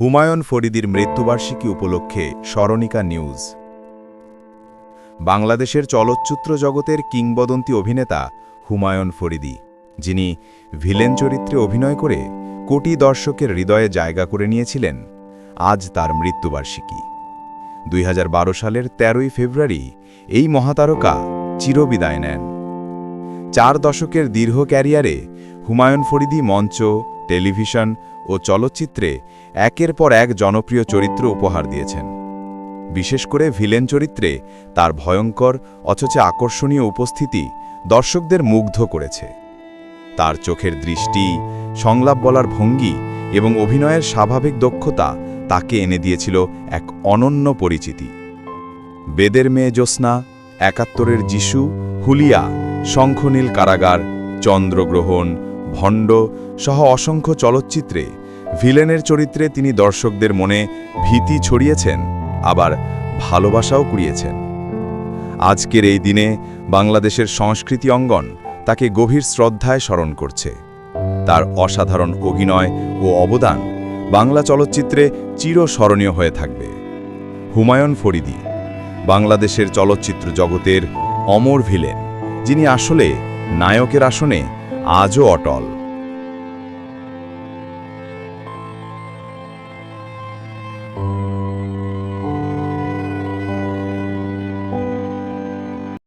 হুমায়ুন ফরিদির মৃত্যুবার্ষিকী উপলক্ষে স্মরণিকা নিউজ। বাংলাদেশের চলচ্চিত্র জগতের কিংবদন্তি অভিনেতা হুমায়ুন ফরিদি, যিনি ভিলেন চরিত্রে অভিনয় করে কোটি দর্শকের হৃদয়ে জায়গা করে নিয়েছিলেন আজ তার মৃত্যুবার্ষিকী। দুই হাজার বারো সালের তেরোই ফেব্রুয়ারি এই মহাতারকা চিরবিদায় নেন। চার দশকের দীর্ঘ ক্যারিয়ারে হুমায়ুন ফরিদি মঞ্চ, টেলিভিশন ও চলচ্চিত্রে একের পর এক জনপ্রিয় চরিত্র উপহার দিয়েছেন। বিশেষ করে ভিলেন চরিত্রে তার ভয়ঙ্কর, অথচ আকর্ষণীয় উপস্থিতি দর্শকদের মুগ্ধ করেছে। তার চোখের দৃষ্টি, সংলাপ বলার ভঙ্গি এবং অভিনয়ের স্বাভাবিক দক্ষতা তাকে এনে দিয়েছিল এক অনন্য পরিচিতি। বেদের মেয়ে জ্যোৎস্না, একাত্তরের যিশু, হুলিয়া, শঙ্খনীল কারাগার, চন্দ্রগ্রহণ, ভণ্ড সহ অসংখ্য চলচ্চিত্রে ভিলেনের চরিত্রে তিনি দর্শকদের মনে ভীতি ছড়িয়েছেন, আবার ভালোবাসাও কুড়িয়েছেন। আজকের এই দিনে বাংলাদেশের সংস্কৃতি অঙ্গন তাকে গভীর শ্রদ্ধায় স্মরণ করছে। তার অসাধারণ অভিনয় ও অবদান বাংলা চলচ্চিত্রে চিরস্মরণীয় হয়ে থাকবে। হুমায়ুন ফরিদি, বাংলাদেশের চলচ্চিত্র জগতের অমর ভিলেন, যিনি আসলে নায়কের আসনে আজও অটল।